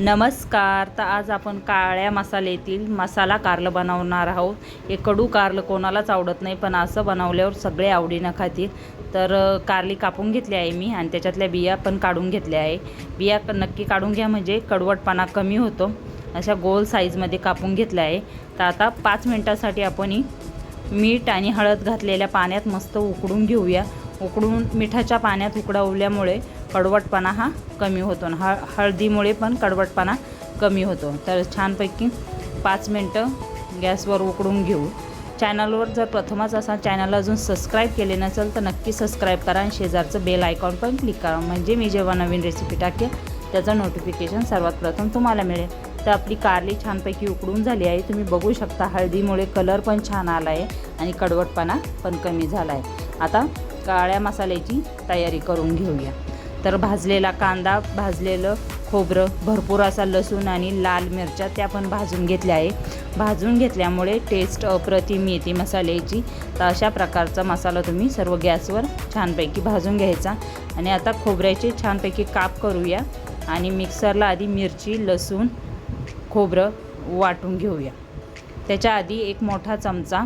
नमस्कार. तर आज आपण काळ्या मसाल्यातील मसाला कारलं बनवणार आहोत. हे कडू कारलं कोणालाच आवडत नाही पण असं बनवल्यावर सगळे आवडीनं खातील. तर कारली कापून घेतली आहे मी आणि त्याच्यातल्या बिया पण काढून घेतल्या आहे. बिया नक्की काढून घ्या म्हणजे कडवटपणा कमी होतो. अशा गोल साईजमध्ये कापून घेतल्या आहे. तर आता पाच मिनटासाठी आपण ही मीठ आणि हळद घातलेल्या पाण्यात मस्त उकडून घेऊया. उकडून मिठाच्या पाण्यात उकडवल्यामुळे कडवटपणा हा कमी होतो आणि हळ हळदीमुळे पण कडवटपणा कमी होतो. तर छानपैकी पाच मिनटं गॅसवर उकडून घेऊ. चॅनलवर जर प्रथमच असा चॅनल अजून सबस्क्राईब केले नसेल तर नक्की सबस्क्राईब करा आणि शेजारचं बेल आयकॉन पण क्लिक करा. म्हणजे मी जेव्हा नवीन रेसिपी टाकेल त्याचं नोटिफिकेशन सर्वात प्रथम तुम्हाला मिळेल. तर आपली कारली छानपैकी उकडून झाली आहे. तुम्ही बघू शकता हळदीमुळे कलर पण छान आला आहे आणि कडवटपणा पण कमी झाला आहे. आता काळ्या मसाल्याची तयारी करून घेऊया. तर भाजलेला कांदा भाजलेलं खोबरं भरपूर असा लसूण आणि लाल मिरच्या त्या पण भाजून घेतल्या आहे. भाजून घेतल्यामुळे टेस्ट अप्रतिम येते मसाल्याची. तर अशा प्रकारचा मसाला तुम्ही सर्व गॅसवर छानपैकी भाजून घ्यायचा. आणि आता खोबऱ्याचे छानपैकी काप करूया आणि मिक्सरला आधी मिरची लसूण खोबरं वाटून घेऊया. त्याच्या आधी एक मोठा चमचा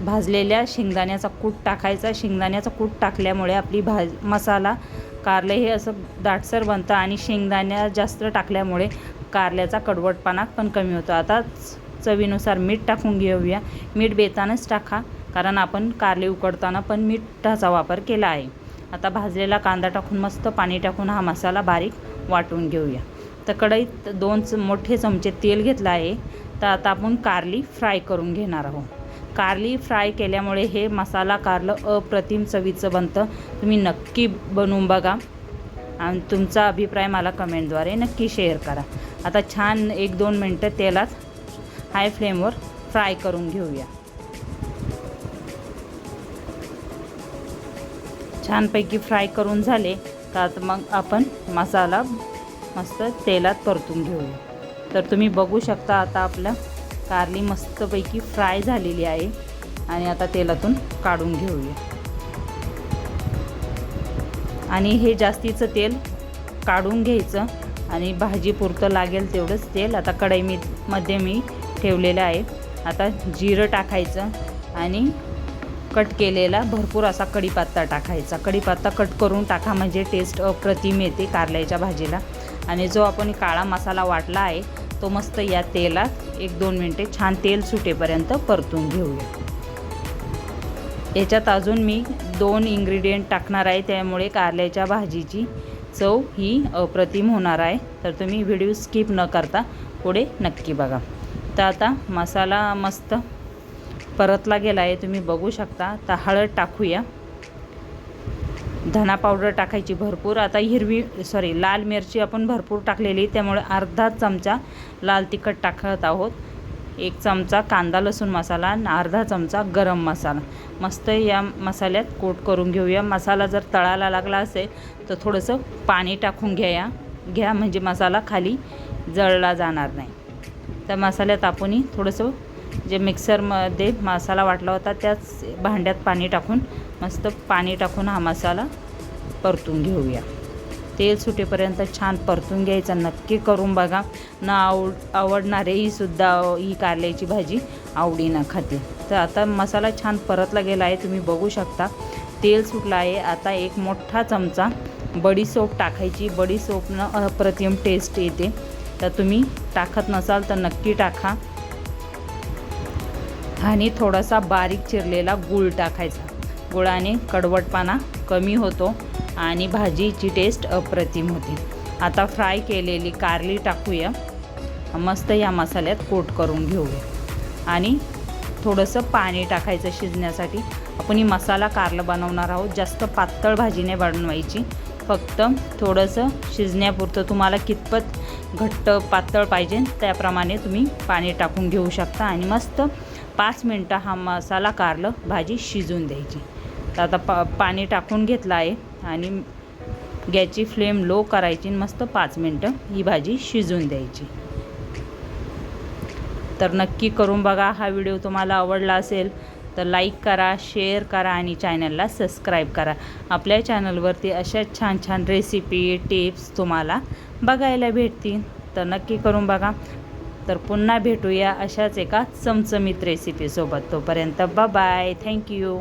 भाजलेल्या शेंगदाण्याचा कूट टाकायचा. शेंगदाण्याचा कूट टाकल्यामुळे आपली भाज मसाला कारले हे असं दाटसर बनतं आणि शेंगदाण्या जास्त टाकल्यामुळे कारल्याचा कडवटपणा पण कमी होतो. आता चवीनुसार मीठ टाकून घेऊया. मीठ बेतानच टाका कारण आपण कारले उकडताना पण मिठाचा वापर केला आहे. आता भाजलेला कांदा टाकून मस्त पाणी टाकून हा मसाला बारीक वाटून घेऊया. तर कढईत दोन च- मोठे चमचे तेल घेतलं आहे. तर आता आपण कारली फ्राय करून घेणार आहोत. कारली फ्राय केल्यामुळे हे मसाला कारलं अप्रतिम चवीचं बनतं. तुम्ही नक्की बनवून बघा. आणि तुमचा अभिप्राय मला कमेंटद्वारे नक्की शेअर करा. आता छान एक दोन मिनटं तेलात हाय फ्लेमवर फ्राय करून घेऊया. छानपैकी फ्राय करून झाले तर आता मग आपण मसाला मस्त तेलात परतून घेऊया. तर तुम्ही बघू शकता आता आपलं कारली मस्तपैकी फ्राय झालेली आहे. आणि आता तेलातून काढून घेऊया. आणि हे जास्तीचं तेल काढून घ्यायचं. आणि भाजीपुरतं लागेल तेवढंच तेल. आता कढई मी मध्ये मी ठेवलेलं आहे. आता जिरं टाकायचं आणि कट केलेला भरपूर असा कढीपत्ता टाकायचा. कढीपत्ता कट करून टाका म्हणजे टेस्ट अप्रतिम येते कारल्याच्या भाजीला. आणि जो आपण काळा मसाला वाटला आहे तो मस्त या तेलात एक दोन मिनटे छान तेल सुटेपर्यंत परतून घेऊया. याच्यात अजून मी दोन इंग्रेडियंट टाकणार आहे त्यामुळे कारल्याच्या भाजीची चव ही अप्रतिम होणार आहे. तर तुम्ही व्हिडिओ स्किप न करता पुढे नक्की बघा. तर आता मसाला मस्त परतला गेला आहे तुम्ही बघू शकता. तर हळद टाकूया. धना पावडर टाकायची भरपूर. आता हिरवी सॉरी लाल मिरची आपण भरपूर टाकलेली. त्यामुळे अर्धा चमचा लाल तिखट टाकत आहोत. एक चमचा कांदा लसूण मसाला आणि अर्धा चमचा गरम मसाला. मस्त या मसाल्यात कोट करून घेऊया. मसाला जर तळाला लागला असेल तर थोडंसं पाणी टाकून घ्या. घ्या म्हणजे मसाला खाली जळला जाणार नाही. त्या मसाल्यात आपण थोडंसं जे मिक्सरमध्ये मसाला वाटला होता त्याच भांड्यात पाणी टाकून मस्त पाणी टाकून हा मसाला परतून घेऊया. तेल सुटेपर्यंत छान परतून घ्यायचा नक्की करून बघा. न आवड आवडणारेही सुद्धा ही कारल्याची भाजी आवडीनं खाते. तर आता मसाला छान परतला गेला आहे तुम्ही बघू शकता. तेल सुटलं आहे आता एक मोठा चमचा बडीसोप टाकायची. बडीसोपनं अप्रतिम टेस्ट येते. तर तुम्ही टाकत नसाल तर नक्की टाका. आणि थोडासा बारीक चिरलेला गूळ टाकायचा. गुळाने कडवटपणा कमी होतो आणि भाजीची टेस्ट अप्रतिम होते. आता फ्राय केलेली कारली टाकूया. मस्त या मसाल्यात कोट करून घेऊया. आणि थोडंसं पाणी टाकायचं शिजण्यासाठी. आपण ही मसाला कारलं बनवणार आहोत. जास्त पातळ भाजी नाही बनवायची. फक्त थोडंसं शिजण्यापुरतं तुम्हाला कितपत घट्ट पातळ पाहिजे त्याप्रमाणे तुम्ही पाणी टाकून घेऊ शकता. आणि मस्त पाच मिनटं हा मसाला कारलं भाजी शिजून द्यायची. तर आता पा पाणी टाकून घेतलं आहे आणि गॅसची फ्लेम लो करायची आणि मस्त पाच मिनटं ही भाजी शिजून द्यायची. तर नक्की करून बघा हा व्हिडिओ तुम्हाला आवडला असेल तर लाईक करा शेअर करा आणि चॅनलला सबस्क्राईब करा. आपल्या चॅनलवरती अशा छान छान रेसिपी टिप्स तुम्हाला बघायला भेटतील. तर नक्की करून बघा. तर पुन्हा भेटूया अशाच एका चमचमीत रेसिपीसोबत तोपर्यंत बाय थँक्यू